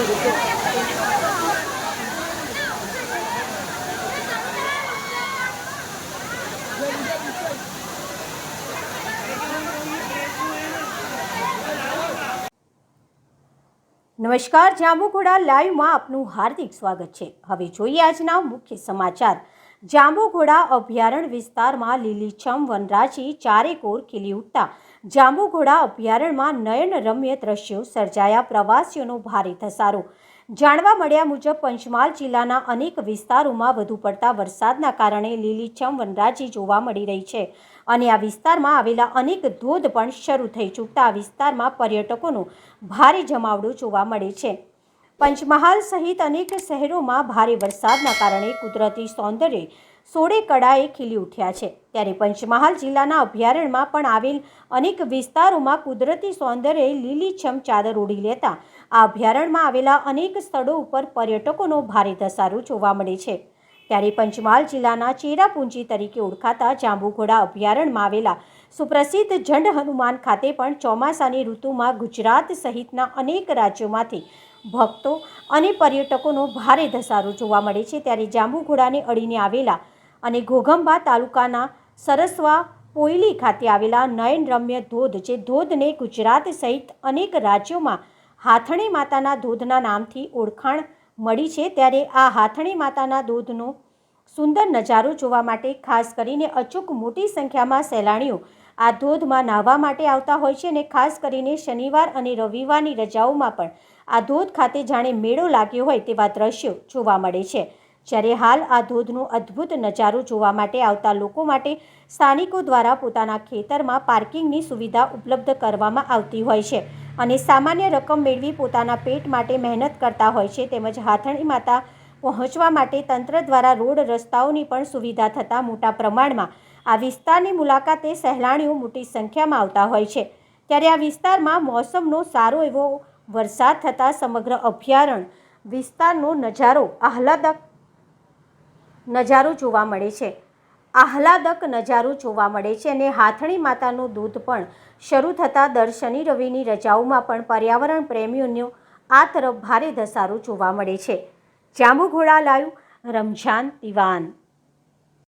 નમસ્કાર, જાંબુઘોડા લાઈવમાં આપનું હાર્દિક સ્વાગત છે. હવે જોઈએ આજના મુખ્ય સમાચાર. જાંબુઘોડા અભયારણ્ય વિસ્તારમાં લીલીછમ વનરાજી ચારેકોર ખીલી ઉઠતા જાંબુઘોડા અભયારણ્યમાં નયનરમ્ય દ્રશ્યો સર્જાયા. પ્રવાસીઓનો ભારે ધસારો. જાણવા મળ્યા મુજબ, પંચમહાલ જિલ્લાના અનેક વિસ્તારોમાં વધુ પડતા વરસાદના કારણે લીલીછમ વનરાજી જોવા મળી રહી છે અને આ વિસ્તારમાં આવેલા અનેક ધોધ પણ શરૂ થઈ ચૂકતા આ વિસ્તારમાં પર્યટકોનો ભારે જમાવડો જોવા મળે છે. પંચમહાલ સહિત અનેક શહેરોમાં ભારે વરસાદના કારણે કુદરતી સૌંદર્ય સોળે કળાએ ખીલી ઉઠ્યા છે. ત્યારે પંચમહાલ જિલ્લાના અભયારણ્યમાં પણ આવેલ અનેક વિસ્તારોમાં કુદરતી સૌંદર્યે લીલીછમ ચાદર ઓઢી લેતા આ અભયારણ્યમાં આવેલા અનેક સ્થળો ઉપર પર્યટકોનો ભારે ધસારો જોવા મળે છે. ત્યારે પંચમહાલ જિલ્લાના ચેરાપુંજી તરીકે ઓળખાતા જાંબુઘોડા અભયારણ્યમાં આવેલા સુપ્રસિદ્ધ ઝંડ હનુમાન ખાતે પણ ચોમાસાની ઋતુમાં ગુજરાત સહિતના અનેક રાજ્યોમાંથી ભક્તો અને પર્યટકોનો ભારે ધસારો જોવા મળે છે ત્યારે જાંબુઘોડાને અડીને આવેલા અને ઘોઘંબા તાલુકાના સરસવા પોયલી ખાતે આવેલા નયનરમ્ય ધોધ જે ધોધને ગુજરાત સહિત અનેક રાજ્યોમાં હાથણી માતાના ધોધના નામથી ઓળખાણ મળી છે. ત્યારે આ હાથણી માતાના ધોધનો સુંદર નજારો જોવા માટે ખાસ કરીને અચૂક મોટી સંખ્યામાં સહેલાણીઓ આ ધોધમાં નાહવા માટે આવતા હોય છે અને ખાસ કરીને શનિવાર અને રવિવારની રજાઓમાં પણ. આ ધોધ ખાતે જાણે મેળો લાગ્યો હોય તેવા દ્રશ્યો જોવા મળે છે. જ્યારે હાલ આ ધોધનો અદ્ભુત નજારો જોવા માટે આવતા લોકો માટે સ્થાનિકો દ્વારા પોતાના ખેતરમાં પાર્કિંગની સુવિધા ઉપલબ્ધ કરવામાં આવતી હોય છે અને સામાન્ય રકમ મેળવી પોતાના પેટ માટે મહેનત કરતા હોય છે તેમજ હાથણી માતા પહોંચવા માટે તંત્ર દ્વારા રોડ રસ્તાઓની પણ સુવિધા થતાં મોટા પ્રમાણમાં આ વિસ્તારની મુલાકાતે સહેલાણીઓ મોટી સંખ્યામાં આવતા હોય છે. ત્યારે આ વિસ્તારમાં મોસમનો સારો એવો વરસાદ થતાં સમગ્ર અભયારણ્ય વિસ્તારનો નજારો આહલાદક નજારો જોવા મળે છે. આહલાદક નજારો જોવા મળે છે અને હાથણી માતાનું દૂધ પણ શરૂ થતાં દર શનિ રવિની રજાઓમાં પણ પર્યાવરણ પ્રેમીઓનો આ તરફ ભારે ધસારો જોવા મળે છે. જાંબુઘોડા લાઈવ રમઝાન દિવાન